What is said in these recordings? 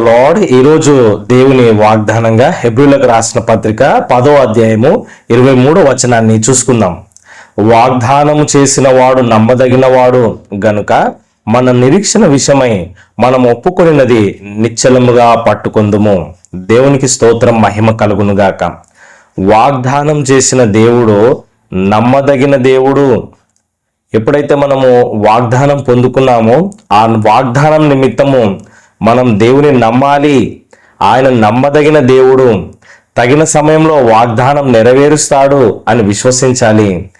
Lord ఈరోజు దేవుని వాగ్దానంగా హెబ్రిలకు రాసిన పత్రిక పదో అధ్యాయము ఇరవై మూడో వచనాన్ని చూసుకుందాం. వాగ్దానము చేసిన వాడు నమ్మదగిన వాడు గనుక మన నిరీక్షణ విషయమై మనం ఒప్పుకొనినది నిశ్చలముగా పట్టుకుందుము. దేవునికి స్తోత్రం మహిమ కలుగునుగాక. వాగ్దానం చేసిన దేవుడు నమ్మదగిన దేవుడు. ఎప్పుడైతే మనము వాగ్దానం పొందుకున్నామో ఆ వాగ్దానం నిమిత్తము మనం దేవుని నమ్మాలి. ఆయన నమ్మదగిన దేవుడు. తగిన సమయంలో వాగ్దానం నెరవేరుస్తాడు అని విశ్వసించాలి.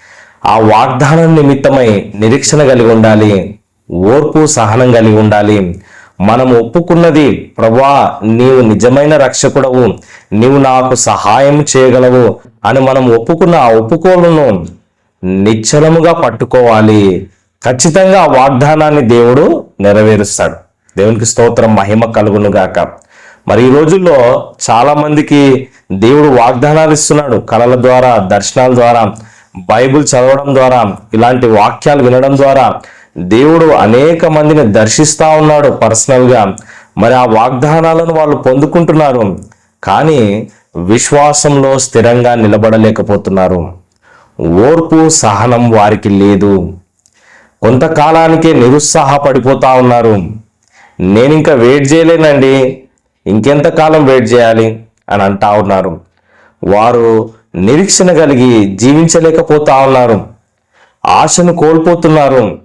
ఆ వాగ్దానం నిమిత్తమై నిరీక్షణ కలిగి ఉండాలి. ఓర్పు సహనం కలిగి ఉండాలి. మనం ఒప్పుకున్నది ప్రభా నీవు నిజమైన రక్షకుడవు. నీవు నాకు సహాయం చేయగలవు అని మనం ఒప్పుకున్న ఆ ఒప్పుకోలను నిశ్చలముగా పట్టుకోవాలి. ఖచ్చితంగా వాగ్దానాన్ని దేవుడు నెరవేరుస్తాడు. దేవునికి స్తోత్రం మహిమ కలుగును గాక. మరి ఈ రోజుల్లో చాలా మందికి దేవుడు వాగ్దానాలు ఇస్తున్నాడు. కళల ద్వారా దర్శనాల ద్వారా బైబిల్ చదవడం ద్వారా ఇలాంటి వాక్యాలు వినడం ద్వారా దేవుడు అనేక మందిని దర్శిస్తా ఉన్నాడు పర్సనల్గా. మరి ఆ వాగ్దానాలను వాళ్ళు పొందుకుంటున్నారు. కానీ విశ్వాసంలో స్థిరంగా నిలబడలేకపోతున్నారు. ఓర్పు సహనం వారికి లేదు. కొంతకాలానికే నిరుత్సాహపడిపోతా ఉన్నారు. నేను ఇంకా వెయిట్ చేయలేనండి ఇంకెంతకాలం వెయిట్ చేయాలి? అని అంటా ఉన్నారు. వారు నిరీక్షణ కలిగి జీవించలేకపోతా ఉన్నారు. ఆశను కోల్పోతున్నారు.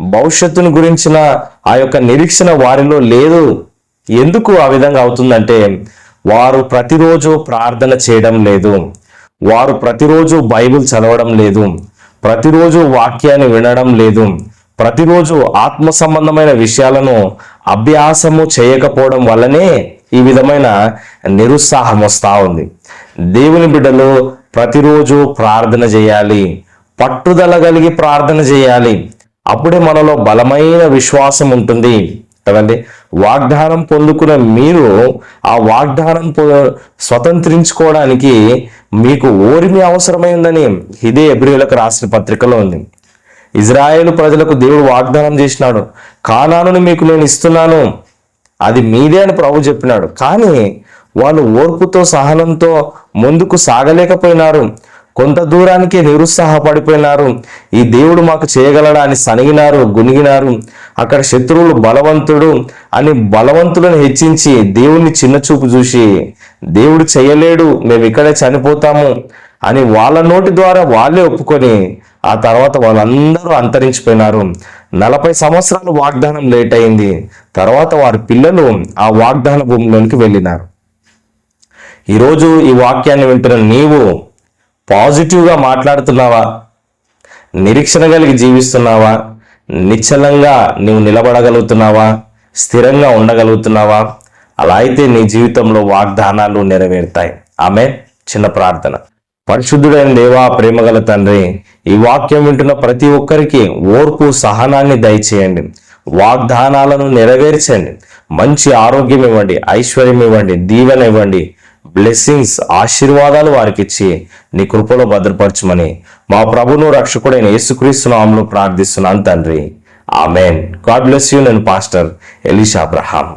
భవిష్యత్తును గురించిన ఆ యొక్క నిరీక్షణ వారిలో లేదు. ఎందుకు ఆ విధంగా అవుతుందంటే వారు ప్రతిరోజు ప్రార్థన చేయడం లేదు. వారు ప్రతిరోజు బైబిల్ చదవడం లేదు. ప్రతిరోజు వాక్యాన్ని వినడం లేదు. ప్రతిరోజు ఆత్మ సంబంధమైన విషయాలను అభ్యాసము చేయకపోవడం వల్లనే ఈ విధమైన నిరుత్సాహం వస్తూ ఉంది. దేవుని బిడ్డలు ప్రతిరోజు ప్రార్థన చేయాలి. పట్టుదల కలిగి ప్రార్థన చేయాలి. అప్పుడే మనలో బలమైన విశ్వాసం ఉంటుంది. కదండి? వాగ్దానం పొందుకున్న మీరు ఆ వాగ్దానం స్వతంత్రించుకోవడానికి మీకు ఓరిమి అవసరమైందని ఇదే ఎబ్రిలకు రాసిన పత్రికలో ఉంది. ఇజ్రాయేలు ప్రజలకు దేవుడు వాగ్దానం చేసినాడు. కానానుని మీకు నేను ఇస్తున్నాను. అది మీదే అని ప్రభు చెప్పినాడు. కానీ వాళ్ళు ఓర్పుతో సహనంతో ముందుకు సాగలేకపోయినారు. కొంత దూరానికి నిరుత్సాహపడిపోయినారు. ఈ దేవుడు మాకు చేయగలడా అని సనిగినారు గునిగినారు అక్కడ శత్రువులు బలవంతుడు అని బలవంతులను హెచ్చించి దేవుణ్ణి చిన్న చూపు చూసి దేవుడు చేయలేడు మేము ఇక్కడే చనిపోతాము. అని వాళ్ళ నోటి ద్వారా వాళ్ళే ఒప్పుకొని ఆ తర్వాత వాళ్ళందరూ అంతరించిపోయినారు. నలభై సంవత్సరాలు వాగ్దానం లేట్ అయింది. తర్వాత వారి పిల్లలు ఆ వాగ్దాన భూమిలోనికి వెళ్ళినారు. ఈరోజు ఈ వాక్యాన్ని వింటున్న నీవు పాజిటివ్గా మాట్లాడుతున్నావా? నిరీక్షణ కలిగి జీవిస్తున్నావా? నిశ్చలంగా నీవు నిలబడగలుగుతున్నావా? స్థిరంగా ఉండగలుగుతున్నావా? అలా అయితే నీ జీవితంలో వాగ్దానాలు నెరవేరుతాయి. ఆమె చిన్న ప్రార్థన. పరిశుద్ధుడైన దేవా ప్రేమగల తండ్రి ఈ వాక్యం వింటున్న ప్రతి ఒక్కరికి ఓర్పు సహనాన్ని దయచేయండి. వాగ్దానాలను నెరవేర్చండి. మంచి ఆరోగ్యం ఇవ్వండి ఐశ్వర్యం ఇవ్వండి దీవెన ఇవ్వండి బ్లెస్సింగ్స్ ఆశీర్వాదాలు వారికి ఇచ్చి నీ కృపలో భద్రపరచమని మా ప్రభును రక్షకుడైన యేసుక్రీస్తు నామంలో ప్రార్థిస్తున్నాను తండ్రి. ఆమెన్. God bless you. నేను పాస్టర్ ఎలీషా అబ్రహాం.